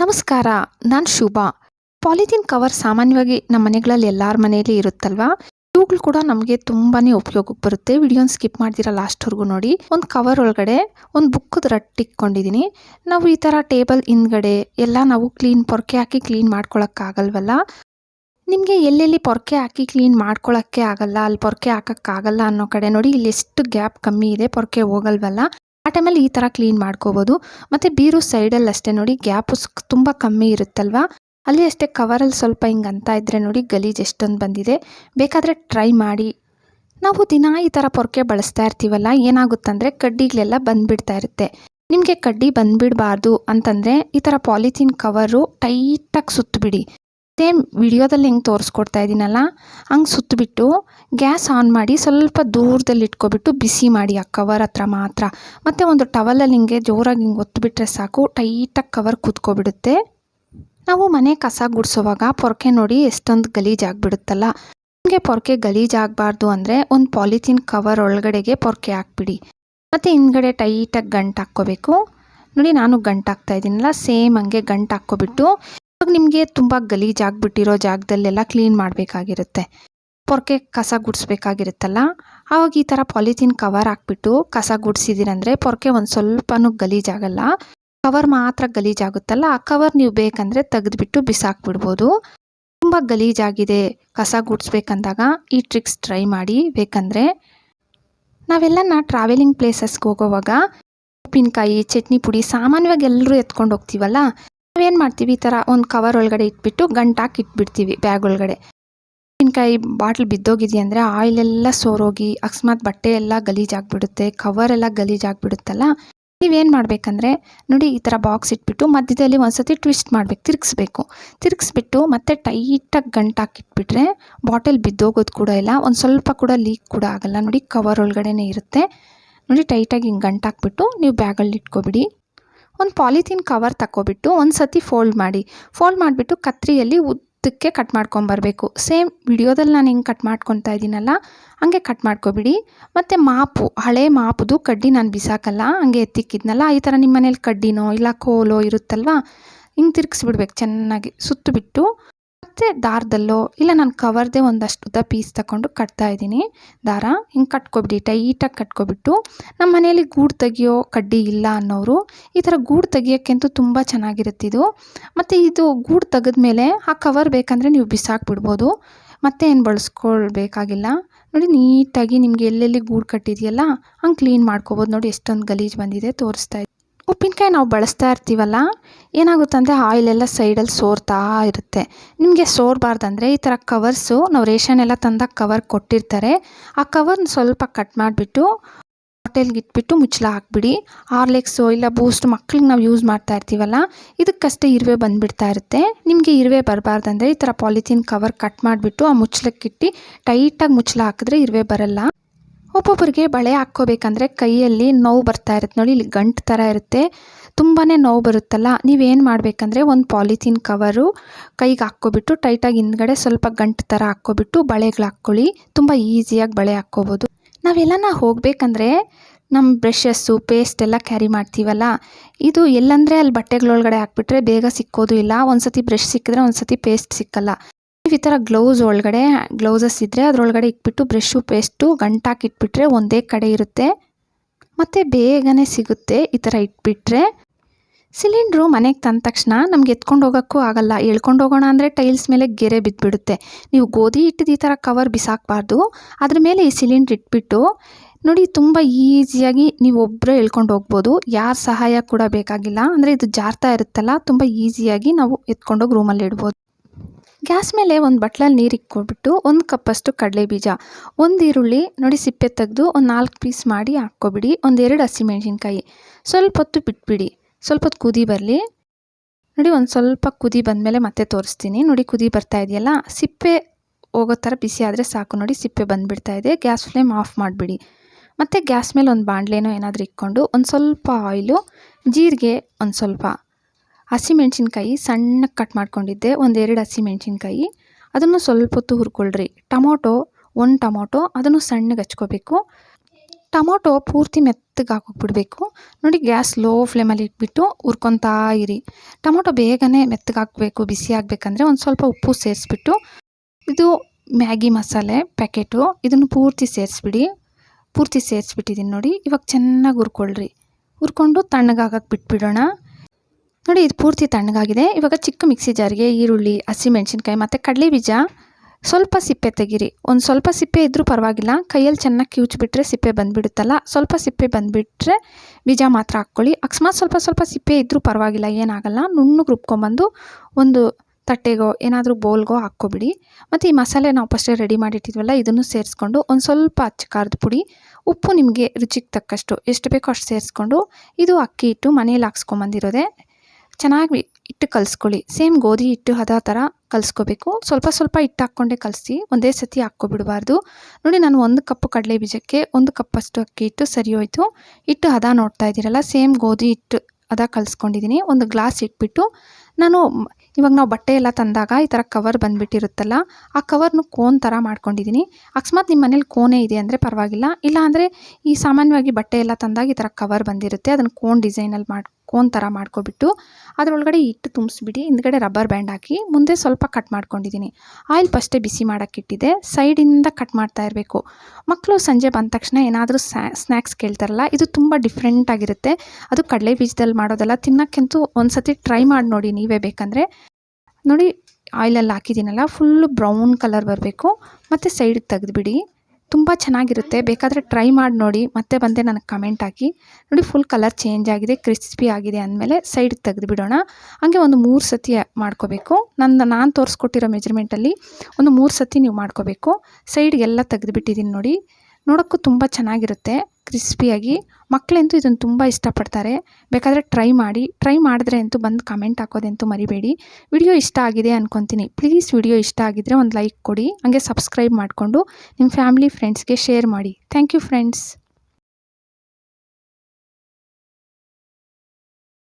ನಮಸ್ಕಾರ, ನಾನು Shubha. Polythene cover ಸಾಮಾನ್ಯವಾಗಿ ನಮ್ಮ ಮನೆಗಳಲ್ಲಿ ಎಲ್ಲರ ಮನೆಯಲ್ಲಿ ಇರುತ್ತಲ್ವಾ? ಇವುಗಳು ಕೂಡ ನಮಗೆ ತುಂಬಾ ಉಪಯೋಗಕ್ಕೆ ಬರುತ್ತೆ. ವಿಡಿಯೋನ ಸ್ಕಿಪ್ ಮಾಡ್ದಿರ ಲಾಸ್ಟ್ವರೆಗೂ ನೋಡಿ. ಒಂದು ಕವರ್ ಒಳಗಡೆ ಒಂದು ಬುಕ್ಕದ ರಟ್ಟಿಕ್ಕೊಂಡಿದ್ದೀನಿ ನಾವು ಈ ಥರ ಟೇಬಲ್ ಹಿಂದ್ಗಡೆ ಎಲ್ಲ ನಾವು ಕ್ಲೀನ್ ಪೊರ್ಕೆ ಹಾಕಿ ಕ್ಲೀನ್ ಮಾಡ್ಕೊಳಕ್ಕಾಗಲ್ವಲ್ಲ? ನಿಮಗೆ ಎಲ್ಲೆಲ್ಲಿ ಪೊರ್ಕೆ ಹಾಕಿ ಕ್ಲೀನ್ ಮಾಡ್ಕೊಳಕ್ಕೆ ಆಗಲ್ಲ ಅಲ್ಲಿ ಪೊರ್ಕೆ ಹಾಕಕ್ಕಾಗಲ್ಲ ಅನ್ನೋ ಕಡೆ ನೋಡಿ, ಇಲ್ಲಿ ಎಷ್ಟು ಗ್ಯಾಪ್ ಕಮ್ಮಿ ಇದೆ, ಪೊರ್ಕೆ ಹೋಗಲ್ವಲ್ಲ? ಆ ಟೈಮಲ್ಲಿ ಈ ಥರ ಕ್ಲೀನ್ ಮಾಡ್ಕೋಬೋದು. ಮತ್ತು ಬೀರು ಸೈಡಲ್ಲಿ ಅಷ್ಟೇ ನೋಡಿ ಗ್ಯಾಪು ತುಂಬ ಕಮ್ಮಿ ಇರುತ್ತಲ್ವಾ? ಅಲ್ಲಿ ಅಷ್ಟೇ ಕವರಲ್ಲಿ ಸ್ವಲ್ಪ ಹಿಂಗೆ ಅಂತ ಇದ್ದರೆ ನೋಡಿ ಗಲೀಜು ಎಷ್ಟೊಂದು ಬಂದಿದೆ. ಬೇಕಾದರೆ ಟ್ರೈ ಮಾಡಿ. ನಾವು ದಿನ ಈ ಥರ ಪೊರ್ಕೆ ಬಳಸ್ತಾ ಇರ್ತೀವಲ್ಲ, ಏನಾಗುತ್ತಂದರೆ ಕಡ್ಡಿಗಳೆಲ್ಲ ಬಂದುಬಿಡ್ತಾ ಇರುತ್ತೆ. ನಿಮಗೆ ಕಡ್ಡಿ ಬಂದುಬಿಡಬಾರ್ದು ಅಂತಂದರೆ ಈ ಥರ ಪಾಲಿಥೀನ್ ಕವರು ಟೈಟಾಗಿ ಸುತ್ತಬಿಡಿ ಸೇಮ್ ವಿಡಿಯೋದಲ್ಲಿ ಹೆಂಗೆ ತೋರಿಸ್ಕೊಡ್ತಾ ಇದ್ದೀನಲ್ಲ ಹಂಗೆ ಸುತ್ತಬಿಟ್ಟು ಗ್ಯಾಸ್ ಆನ್ ಮಾಡಿ ಸ್ವಲ್ಪ ದೂರದಲ್ಲಿ ಇಟ್ಕೊಬಿಟ್ಟು ಬಿಸಿ ಮಾಡಿ ಆ ಕವರ್ ಹತ್ರ ಮಾತ್ರ. ಮತ್ತು ಒಂದು ಟವಲಲ್ಲಿ ಹಿಂಗೆ ಜೋರಾಗಿ ಹಿಂಗೆ ಒತ್ತಿಬಿಟ್ರೆ ಸಾಕು ಟೈಟಾಗಿ ಕವರ್ ಕೂತ್ಕೊಬಿಡುತ್ತೆ. ನಾವು ಮನೆ ಕಸ ಗುಡಿಸೋವಾಗ ಪೊರಕೆ ನೋಡಿ ಎಷ್ಟೊಂದು ಗಲೀಜಾಗ್ಬಿಡುತ್ತಲ್ಲ ನಿಮಗೆ ಪೊರಕೆ ಗಲೀಜಾಗಬಾರ್ದು ಅಂದರೆ ಒಂದು ಪಾಲಿಥೀನ್ ಕವರ್ ಒಳಗಡೆಗೆ ಪೊರಕೆ ಹಾಕ್ಬಿಡಿ. ಮತ್ತು ಹಿಂದ್ಗಡೆ ಟೈಟಾಗಿ ಗಂಟು ಹಾಕ್ಕೋಬೇಕು. ನೋಡಿ ನಾನು ಗಂಟು ಹಾಕ್ತಾ ಇದ್ದೀನಲ್ಲ ಸೇಮ್ ಹಂಗೆ ಗಂಟು ಹಾಕ್ಕೊಬಿಟ್ಟು ಇವಾಗ ನಿಮಗೆ ತುಂಬ ಗಲೀಜಾಗ್ಬಿಟ್ಟಿರೋ ಜಾಗದಲ್ಲೆಲ್ಲ ಕ್ಲೀನ್ ಮಾಡಬೇಕಾಗಿರುತ್ತೆ. ಪೊರ್ಕೆ ಕಸ ಗುಡಿಸ್ಬೇಕಾಗಿರುತ್ತಲ್ಲ ಆವಾಗ ಈ ಥರ ಪಾಲಿಥೀನ್ ಕವರ್ ಹಾಕ್ಬಿಟ್ಟು ಕಸ ಗುಡಿಸಿದ್ದೀರಂದರೆ ಪೊರ್ಕೆ ಒಂದು ಸ್ವಲ್ಪನೂ ಗಲೀಜಾಗಲ್ಲ ಕವರ್ ಮಾತ್ರ ಗಲೀಜಾಗುತ್ತಲ್ಲ ಆ ಕವರ್ ನೀವು ಬೇಕಂದರೆ ತೆಗೆದುಬಿಟ್ಟು ಬಿಸಾಕ್ಬಿಡ್ಬೋದು. ತುಂಬ ಗಲೀಜಾಗಿದೆ ಕಸ ಗುಡಿಸ್ಬೇಕಂದಾಗ ಈ ಟ್ರಿಕ್ಸ್ ಟ್ರೈ ಮಾಡಿ ಬೇಕಂದರೆ. ನಾ ಟ್ರಾವೆಲಿಂಗ್ ಪ್ಲೇಸಸ್ಗೆ ಹೋಗೋವಾಗ, ಉಪ್ಪಿನಕಾಯಿ, ಚಟ್ನಿ ಪುಡಿ ಸಾಮಾನ್ಯವಾಗಿ ಎಲ್ಲರೂ ಎತ್ಕೊಂಡು ಹೋಗ್ತೀವಲ್ಲ ನಾವೇನು ಮಾಡ್ತೀವಿ? ಈ ಥರ ಒಂದು ಕವರ್ ಒಳಗಡೆ ಇಟ್ಬಿಟ್ಟು ಗಂಟಾಕಿ ಇಟ್ಬಿಡ್ತೀವಿ ಬ್ಯಾಗ್ ಒಳಗಡೆ. ಉಪ್ಪಿನಕಾಯಿ ಬಾಟ್ಲ್ ಬಿದ್ದೋಗಿದೆಯಂದರೆ ಆಯಿಲೆಲ್ಲ ಸೋರೋಗಿ, ಅಕಸ್ಮಾತ್ ಬಟ್ಟೆ ಎಲ್ಲ ಗಲೀಜಾಗ್ಬಿಡುತ್ತೆ ಕವರ್ ಎಲ್ಲ ಗಲೀಜಾಗ್ಬಿಡುತ್ತಲ್ಲ ನೀವೇನು ಮಾಡಬೇಕಂದ್ರೆ, ನೋಡಿ ಈ ಥರ ಬಾಕ್ಸ್ ಇಟ್ಬಿಟ್ಟು ಮಧ್ಯದಲ್ಲಿ ಒಂದು ಸತಿ ಟ್ವಿಸ್ಟ್ ಮಾಡಬೇಕು, ತಿರುಗಿಸ್ಬೇಕು. ತಿರುಗಿಸ್ಬಿಟ್ಟು ಮತ್ತೆ ಟೈಟಾಗಿ ಗಂಟಾಕಿಟ್ಬಿಟ್ರೆ ಬಾಟಲ್ ಬಿದ್ದೋಗೋದು ಕೂಡ ಇಲ್ಲ, ಒಂದು ಸ್ವಲ್ಪ ಕೂಡ ಲೀಕ್ ಕೂಡ ಆಗಲ್ಲ. ನೋಡಿ ಕವರ್ ಒಳಗಡೆನೇ ಇರುತ್ತೆ. ನೋಡಿ ಟೈಟಾಗಿ ಹಿಂಗೆ ಗಂಟಾಕ್ಬಿಟ್ಟು ನೀವು ಬ್ಯಾಗಲ್ಲಿ ಇಟ್ಕೊಬಿಡಿ. ಒಂದು ಪಾಲಿಥೀನ್ ಕವರ್ ತಗೊಬಿಟ್ಟು ಒಂದು ಸತಿ ಫೋಲ್ಡ್ ಮಾಡಿ. ಫೋಲ್ಡ್ ಮಾಡಿಬಿಟ್ಟು ಕತ್ರಿಯಲ್ಲಿ ಉದ್ದಕ್ಕೆ ಕಟ್ ಮಾಡ್ಕೊಂಬರ್ಬೇಕು ಸೇಮ್ ವಿಡಿಯೋದಲ್ಲಿ ನಾನು ಹೆಂಗೆ ಕಟ್ ಮಾಡ್ಕೊತಾ ಇದ್ದೀನಲ್ಲ, ಹಂಗೆ ಕಟ್ ಮಾಡ್ಕೊಬಿಡಿ. ಮತ್ತು ಮಾಪು, ಹಳೆ ಮಾಪುದು ಕಡ್ಡಿ ನಾನು ಬಿಸಾಕಲ್ಲ, ಹಂಗೆ ಎತ್ತಿಕ್ಕಿದ್ನಲ್ಲ, ಈ ಥರ ನಿಮ್ಮ ಮನೇಲಿ ಕಡ್ಡಿನೋ ಇಲ್ಲ ಕೋಲೋ ಇರುತ್ತಲ್ವ, ಹಿಂಗೆ ತಿರುಗಿಸ್ಬಿಡ್ಬೇಕು ಚೆನ್ನಾಗಿ, ಸುತ್ತಬಿಟ್ಟು. ಮತ್ತು ದಾರದಲ್ಲೋ, ಇಲ್ಲ ನಾನು ಕವರ್ದೇ ಒಂದಷ್ಟು ಉದ್ದ ಪೀಸ್ ತಗೊಂಡು ಕಟ್ತಾ ಇದ್ದೀನಿ. ದಾರ, ಹಿಂಗೆ ಕಟ್ಕೊಬಿಡಿ, ಟೈಟಾಗಿ ಕಟ್ಕೊಬಿಟ್ಟು ನಮ್ಮ ಮನೆಯಲ್ಲಿ ಗೂಡು ತೆಗಿಯೋ ಕಡ್ಡಿ ಇಲ್ಲ ಅನ್ನೋರು ಈ ಥರ ಗೂಡು ತೆಗಿಯೋಕ್ಕಂತೂ ತುಂಬ ಚೆನ್ನಾಗಿರುತ್ತಿದು ಮತ್ತು ಇದು ಗೂಡು ತೆಗೆದ್ಮೇಲೆ ಆ ಕವರ್ ಬೇಕಂದರೆ ನೀವು ಬಿಸಾಕ್ಬಿಡ್ಬೋದು. ಮತ್ತೆ ಏನು ಬಳಸ್ಕೊಳ್ಬೇಕಾಗಿಲ್ಲ. ನೋಡಿ, ನೀಟಾಗಿ ನಿಮಗೆ ಎಲ್ಲೆಲ್ಲಿ ಗೂಡು ಕಟ್ಟಿದೆಯಲ್ಲ, ಹಂಗೆ ಕ್ಲೀನ್ ಮಾಡ್ಕೋಬೋದು. ನೋಡಿ, ಎಷ್ಟೊಂದು ಗಲೀಜು ಬಂದಿದೆ, ತೋರಿಸ್ತಾ ಉಪ್ಪಿನಕಾಯಿ ನಾವು ಬಳಸ್ತಾ ಇರ್ತೀವಲ್ಲ, ಏನಾಗುತ್ತಂದರೆ ಆಯಿಲೆಲ್ಲ ಸೈಡಲ್ಲಿ ಸೋರ್ತಾ ಇರುತ್ತೆ. ನಿಮಗೆ ಸೋರಬಾರ್ದಂದ್ರೆ ಈ ಥರ ಕವರ್ಸು, ನಾವು ರೇಷನ್ ಎಲ್ಲ ತಂದ ಕವರ್ ಕೊಟ್ಟಿರ್ತಾರೆ. ಆ ಕವರ್ನ ಸ್ವಲ್ಪ ಕಟ್ ಮಾಡಿಬಿಟ್ಟು ಹೋಟೆಲ್ಗೆ ಇಟ್ಬಿಟ್ಟು ಮುಚ್ಚಳ ಹಾಕ್ಬಿಡಿ. ಹಾರ್ಲೆಕ್ಸು ಇಲ್ಲ ಬೂಸ್ಟ್ ಮಕ್ಳಿಗೆ ನಾವು ಯೂಸ್ ಮಾಡ್ತಾ ಇರ್ತೀವಲ್ಲ, ಇದಕ್ಕಷ್ಟೇ ಇರುವೆ ಬಂದುಬಿಡ್ತಾ ಇರುತ್ತೆ. ನಿಮಗೆ ಇರುವೆ ಬರಬಾರ್ದಂದ್ರೆ ಈ ಥರ ಪಾಲಿಥೀನ್ ಕವರ್ ಕಟ್ ಮಾಡಿಬಿಟ್ಟು ಆ ಮುಚ್ಚಲಕ್ಕಿಟ್ಟು ಟೈಟಾಗಿ ಮುಚ್ಚಳ ಹಾಕಿದ್ರೆ ಇರುವೆ ಬರಲ್ಲ. ಒಬ್ಬೊಬ್ಬರಿಗೆ ಬಳೆ ಹಾಕ್ಕೋಬೇಕಂದ್ರೆ ಕೈಯಲ್ಲಿ ನೋವು ಬರ್ತಾ ಇರುತ್ತೆ. ನೋಡಿ, ಇಲ್ಲಿ ಗಂಟು ಥರ ಇರುತ್ತೆ. ತುಂಬಾ ನೋವು ಬರುತ್ತಲ್ಲ. ನೀವೇನು ಮಾಡಬೇಕಂದ್ರೆ ಒಂದು ಪಾಲಿಥೀನ್ ಕವರು ಕೈಗೆ ಹಾಕ್ಕೊಬಿಟ್ಟು ಟೈಟಾಗಿ ಹಿಂದ್ಗಡೆ ಸ್ವಲ್ಪ ಗಂಟು ಥರ ಹಾಕ್ಕೊಬಿಟ್ಟು ಬಳೆಗಳು ಹಾಕ್ಕೊಳ್ಳಿ. ತುಂಬ ಈಸಿಯಾಗಿ ಬಳೆ ಹಾಕ್ಕೋಬೋದು. ನಾವೆಲ್ಲನ ಹೋಗಬೇಕಂದ್ರೆ ನಮ್ಮ ಬ್ರಷಸ್ಸು ಪೇಸ್ಟ್ ಎಲ್ಲ ಕ್ಯಾರಿ ಮಾಡ್ತೀವಲ್ಲ. ಇದು ಎಲ್ಲಂದರೆ ಅಲ್ಲಿ ಬಟ್ಟೆಗಳೊಳಗಡೆ ಹಾಕ್ಬಿಟ್ರೆ ಬೇಗ ಸಿಕ್ಕೋದು ಇಲ್ಲ. ಒಂದು ಸತಿ ಬ್ರಷ್ ಸಿಕ್ಕಿದ್ರೆ ಒಂದು ಸತಿ ಪೇಸ್ಟ್ ಸಿಕ್ಕಲ್ಲ. ನೀವು ಈ ಥರ ಗ್ಲೌಸ್ ಒಳಗಡೆ ಗ್ಲೌಸಸ್ ಇದ್ದರೆ ಅದರೊಳಗಡೆ ಇಟ್ಬಿಟ್ಟು ಬ್ರಷು ಪೇಸ್ಟು ಗಂಟಾಕಿಟ್ಬಿಟ್ರೆ ಒಂದೇ ಕಡೆ ಇರುತ್ತೆ. ಮತ್ತು ಬೇಗನೆ ಸಿಗುತ್ತೆ ಈ ಥರ ಇಟ್ಬಿಟ್ರೆ. ಸಿಲಿಂಡ್ರು ಮನೆಗೆ ತಂದ ತಕ್ಷಣ ನಮ್ಗೆ ಎತ್ಕೊಂಡು ಹೋಗೋಕ್ಕೂ ಆಗಲ್ಲ. ಎಳ್ಕೊಂಡು ಹೋಗೋಣ ಅಂದರೆ ಟೈಲ್ಸ್ ಮೇಲೆ ಗೆರೆ ಬಿದ್ದುಬಿಡುತ್ತೆ ನೀವು ಗೋಧಿ ಇಟ್ಟಿದ ಈ ಥರ ಕವರ್ ಬಿಸಾಕಬಾರ್ದು. ಅದ್ರ ಮೇಲೆ ಈ ಸಿಲಿಂಡ್ರ್ ಇಟ್ಬಿಟ್ಟು ನೋಡಿ ತುಂಬ ಈಸಿಯಾಗಿ ನೀವು ಒಬ್ಬರೇ ಎಳ್ಕೊಂಡು ಹೋಗ್ಬೋದು. ಯಾರ ಸಹಾಯ ಕೂಡ ಬೇಕಾಗಿಲ್ಲ. ಅಂದರೆ ಇದು ಜಾರ್ತಾ ಇರುತ್ತಲ್ಲ, ತುಂಬ ಈಸಿಯಾಗಿ ನಾವು ಎತ್ಕೊಂಡೋಗಿ ರೂಮಲ್ಲಿ ಇಡ್ಬೋದು. ಗ್ಯಾಸ್ ಮೇಲೆ ಒಂದು ಬಟ್ಲಲ್ಲಿ ನೀರು ಇಕ್ಕೊಬಿಟ್ಟು ಒಂದು ಕಪ್ಪಷ್ಟು ಕಡಲೆ ಬೀಜ, ಒಂದು ಈರುಳ್ಳಿ, ನೋಡಿ ಸಿಪ್ಪೆ ತೆಗೆದು ಒಂದು ನಾಲ್ಕು ಪೀಸ್ ಮಾಡಿ ಹಾಕ್ಕೊಬಿಡಿ ಒಂದೆರಡು ಹಸಿಮೆಣಸಿನ್ಕಾಯಿ ಸ್ವಲ್ಪ ಹೊತ್ತು ಬಿಟ್ಬಿಡಿ. ಸ್ವಲ್ಪ ಹೊತ್ತು ಕುದಿ ಬರಲಿ. ನೋಡಿ ಒಂದು ಸ್ವಲ್ಪ ಕುದಿ ಬಂದಮೇಲೆ ಮತ್ತೆ ತೋರಿಸ್ತೀನಿ. ನೋಡಿ ಕುದಿ ಬರ್ತಾ ಇದೆಯಲ್ಲ? ಸಿಪ್ಪೆ ಹೋಗೋ ಥರ ಬಿಸಿ ಆದರೆ ಸಾಕು. ನೋಡಿ ಸಿಪ್ಪೆ ಬಂದುಬಿಡ್ತಾ ಇದೆ. ಗ್ಯಾಸ್ ಫ್ಲೇಮ್ ಆಫ್ ಮಾಡಿಬಿಡಿ. ಮತ್ತು ಗ್ಯಾಸ್ ಮೇಲೆ ಒಂದು ಬಾಣಲೆನೋ ಏನಾದರೂ ಇಕ್ಕೊಂಡು ಒಂದು ಸ್ವಲ್ಪ ಆಯಿಲು, ಜೀರಿಗೆ ಒಂದು ಸ್ವಲ್ಪ. ಹಸಿಮೆಣ್ಸಿನ್ಕಾಯಿ ಸಣ್ಣಗೆ ಕಟ್ ಮಾಡ್ಕೊಂಡಿದ್ದೆ, ಒಂದೆರಡು ಹಸಿಮೆಣ್ಸಿನ್ಕಾಯಿ. ಅದನ್ನು ಸ್ವಲ್ಪ ಹೊತ್ತು ಹುರ್ಕೊಳ್ರಿ. ಟೊಮೊಟೊ, ಒಂದು ಟೊಮೊಟೊ, ಅದನ್ನು ಸಣ್ಣಗೆ ಹಚ್ಕೋಬೇಕು. ಟೊಮೊಟೊ ಪೂರ್ತಿ ಮೆತ್ತಗೆ ಹಾಕೋಗ್ಬಿಡ್ಬೇಕು ನೋಡಿ, ಗ್ಯಾಸ್ ಲೋ ಫ್ಲೇಮಲ್ಲಿ ಇಟ್ಬಿಟ್ಟು ಹುರ್ಕೊತಾ ಇರಿ. ಟೊಮೊಟೊ ಬೇಗನೆ ಮೆತ್ತಗೆ ಹಾಕಬೇಕು, ಬಿಸಿ ಆಗಬೇಕಂದ್ರೆ ಒಂದು ಸ್ವಲ್ಪ ಉಪ್ಪು ಸೇರಿಸ್ಬಿಟ್ಟು, ಇದು ಮ್ಯಾಗಿ ಮಸಾಲೆ ಪ್ಯಾಕೆಟು, ಇದನ್ನು ಪೂರ್ತಿ ಸೇರಿಸ್ಬಿಡಿ. ಪೂರ್ತಿ ಸೇರಿಸ್ಬಿಟ್ಟಿದ್ದೀನಿ ನೋಡಿ, ಇವಾಗ ಚೆನ್ನಾಗಿ ಹುರ್ಕೊಳ್ರಿ. ಹುರ್ಕೊಂಡು ತಣ್ಣಗಾಗಕ್ಕೆ ಬಿಟ್ಬಿಡೋಣ. ನೋಡಿ, ಇದು ಪೂರ್ತಿ ತಣ್ಣಗಾಗಿದೆ. ಇವಾಗ ಚಿಕ್ಕ ಮಿಕ್ಸಿ ಜಾರಿಗೆ ಈರುಳ್ಳಿ ಹಸಿಮೆಣ್ಸಿನ್ಕಾಯಿ ಮತ್ತು ಕಡಲೆ ಬೀಜ ಸ್ವಲ್ಪ ಸಿಪ್ಪೆ ತೆಗೀರಿ. ಒಂದು ಸ್ವಲ್ಪ ಸಿಪ್ಪೆ ಇದ್ದರೂ ಪರವಾಗಿಲ್ಲ. ಕೈಯಲ್ಲಿ ಚೆನ್ನಾಗಿ ಕಿವುಚ್ಬಿಟ್ರೆ ಸಿಪ್ಪೆ ಬಂದುಬಿಡುತ್ತಲ್ಲ? ಸ್ವಲ್ಪ ಸಿಪ್ಪೆ ಬಂದುಬಿಟ್ರೆ ಬೀಜ ಮಾತ್ರ ಹಾಕ್ಕೊಳ್ಳಿ. ಅಕಸ್ಮಾತ್ ಸ್ವಲ್ಪ ಸ್ವಲ್ಪ ಸಿಪ್ಪೆ ಇದ್ದರೂ ಪರವಾಗಿಲ್ಲ, ಏನಾಗಲ್ಲ. ನುಣ್ಣಗೆ ರುಬ್ಕೊಂಬಂದು ಒಂದು ತಟ್ಟೆಗೋ, ಏನಾದರೂ ಬೌಲ್ಗೋ ಹಾಕ್ಕೊಬಿಡಿ. ಮತ್ತು ಈ ಮಸಾಲೆ ನಾವು ಫಸ್ಟೇ ರೆಡಿ ಮಾಡಿಟ್ಟಿದ್ವಲ್ಲ, ಇದನ್ನು ಸೇರಿಸ್ಕೊಂಡು ಒಂದು ಸ್ವಲ್ಪ ಅಚ್ಚ ಖಾರದ ಪುಡಿ, ಉಪ್ಪು ನಿಮಗೆ ರುಚಿಗೆ ತಕ್ಕಷ್ಟು. ಎಷ್ಟು ಬೇಕೋ ಅಷ್ಟು ಸೇರಿಸ್ಕೊಂಡು, ಇದು ಅಕ್ಕಿ ಹಿಟ್ಟು ಮನೇಲಿ ಹಾಕ್ಸ್ಕೊಂಬಂದಿರೋದೆ. ಚೆನ್ನಾಗಿ ಹಿಟ್ಟು ಕಲಿಸ್ಕೊಳ್ಳಿ. ಸೇಮ್ ಗೋಧಿ ಹಿಟ್ಟು ಹದ ಥರ ಕಲಿಸ್ಕೋಬೇಕು. ಸ್ವಲ್ಪ ಸ್ವಲ್ಪ ಹಿಟ್ಟು ಹಾಕ್ಕೊಂಡೆ ಕಲಸಿ ಒಂದೇ ಸತಿ ಹಾಕ್ಕೊಬಿಡಬಾರ್ದು. ನೋಡಿ ನಾನು ಒಂದು ಕಪ್ಪು ಕಡಲೆ ಬೀಜಕ್ಕೆ ಒಂದು ಕಪ್ಪಷ್ಟು ಅಕ್ಕಿ ಹಿಟ್ಟು ಸರಿ ಹೋಯಿತು. ಹಿಟ್ಟು ಹದ ನೋಡ್ತಾ ಇದ್ದೀರಲ್ಲ, ಸೇಮ್ ಗೋಧಿ ಹಿಟ್ಟು ಹದ ಕಲಿಸ್ಕೊಂಡಿದ್ದೀನಿ. ಒಂದು ಗ್ಲಾಸ್ ಇಟ್ಬಿಟ್ಟು ನಾನು ಇವಾಗ ನಾವು ಬಟ್ಟೆ ಎಲ್ಲ ತಂದಾಗ ಈ ಥರ ಕವರ್ ಬಂದುಬಿಟ್ಟಿರುತ್ತಲ್ಲ, ಆ ಕವರ್ನು ಕೋನ್ ಥರ ಮಾಡ್ಕೊಂಡಿದ್ದೀನಿ. ಅಕಸ್ಮಾತ್ ನಿಮ್ಮ ಮನೇಲಿ ಕೋನೇ ಇದೆ ಅಂದರೆ ಪರವಾಗಿಲ್ಲ. ಇಲ್ಲ ಅಂದರೆ ಈ ಸಾಮಾನ್ಯವಾಗಿ ಬಟ್ಟೆ ಎಲ್ಲ ತಂದಾಗ ಈ ಥರ ಕವರ್ ಬಂದಿರುತ್ತೆ. ಅದನ್ನು ಕೋನ್ ಡಿಸೈನಲ್ಲಿ ಮಾಡಿ ಕೋನ್ ಥರ ಮಾಡ್ಕೊಬಿಟ್ಟು ಅದರೊಳಗಡೆ ಹಿಟ್ಟು ತುಂಬಿಸ್ಬಿಟ್ಟು ಹಿಂದ್ಗಡೆ ರಬ್ಬರ್ ಬ್ಯಾಂಡ್ ಹಾಕಿ, ಮುಂದೆ ಸ್ವಲ್ಪ ಕಟ್ ಮಾಡ್ಕೊಂಡಿದ್ದೀನಿ. ಆಯಿಲ್ ಫಸ್ಟೇ ಬಿಸಿ ಮಾಡೋಕ್ಕಿಟ್ಟಿದೆ ಸೈಡಿಂದ ಕಟ್ ಮಾಡ್ತಾ ಇರಬೇಕು. ಮಕ್ಕಳು ಸಂಜೆ ಬಂದ ತಕ್ಷಣ ಏನಾದರೂ ಸ್ನ್ಯಾಕ್ಸ್ ಕೇಳ್ತಾರಲ್ಲ, ಇದು ತುಂಬ ಡಿಫ್ರೆಂಟ್ ಆಗಿರುತ್ತೆ. ಅದು ಕಡಲೆ ಬೀಜದಲ್ಲಿ ಮಾಡೋದಲ್ಲ, ತಿನ್ನೋಕ್ಕಂತೂ ಒಂದು ಸತಿ ಟ್ರೈ ಮಾಡಿ ನೋಡಿ ನೀವೇ ಬೇಕಂದರೆ. ನೋಡಿ ಆಯಿಲಲ್ಲಿ ಹಾಕಿದ್ದೀನಲ್ಲ ಫುಲ್ಲು ಬ್ರೌನ್ ಕಲರ್ ಬರಬೇಕು. ಮತ್ತು ಸೈಡಿಗೆ ತೆಗೆದುಬಿಡಿ. ತುಂಬ ಚೆನ್ನಾಗಿರುತ್ತೆ. ಬೇಕಾದರೆ ಟ್ರೈ ಮಾಡಿ ನೋಡಿ. ಮತ್ತೆ ಬಂದೆ ನನಗೆ ಕಮೆಂಟ್ ಹಾಕಿ. ನೋಡಿ ಫುಲ್ ಕಲರ್ ಚೇಂಜ್ ಆಗಿದೆ ಕ್ರಿಸ್ಪಿ ಆಗಿದೆ ಅಂದಮೇಲೆ ಸೈಡ್ ತೆಗೆದುಬಿಡೋಣ. ಹಾಗೆ ಒಂದು ಮೂರು ಸತಿ ಮಾಡ್ಕೋಬೇಕು. ನನ್ನ, ನಾನು ತೋರಿಸ್ಕೊಟ್ಟಿರೋ ಮೆಜರ್ಮೆಂಟಲ್ಲಿ ಒಂದು ಮೂರು ಸತಿ ನೀವು ಮಾಡ್ಕೋಬೇಕು. ಸೈಡ್ಗೆಲ್ಲ ತೆಗೆದುಬಿಟ್ಟಿದ್ದೀನಿ ನೋಡಿ. ನೋಡೋಕ್ಕೂ ತುಂಬ ಚೆನ್ನಾಗಿರುತ್ತೆ, ಕ್ರಿಸ್ಪಿಯಾಗಿ. ಮಕ್ಕಳಂತೂ ಇದನ್ನು ತುಂಬ ಇಷ್ಟಪಡ್ತಾರೆ. ಬೇಕಾದರೆ ಟ್ರೈ ಮಾಡಿ, ಟ್ರೈ ಮಾಡಿದ್ರೆ ಅಂತೂ ಬಂದು ಕಮೆಂಟ್ ಹಾಕೋದಂತೂ ಮರಿಬೇಡಿ. ವಿಡಿಯೋ ಇಷ್ಟ ಆಗಿದೆ ಅಂದ್ಕೊತೀನಿ ಪ್ಲೀಸ್ ವಿಡಿಯೋ ಇಷ್ಟ ಆಗಿದ್ದರೆ ಒಂದು ಲೈಕ್ ಕೊಡಿ. ಹಾಗೆ ಸಬ್ಸ್ಕ್ರೈಬ್ ಮಾಡಿಕೊಂಡು ನಿಮ್ಮ ಫ್ಯಾಮಿಲಿ, ಫ್ರೆಂಡ್ಸ್ಗೆ ಶೇರ್ ಮಾಡಿ. Thank you, friends.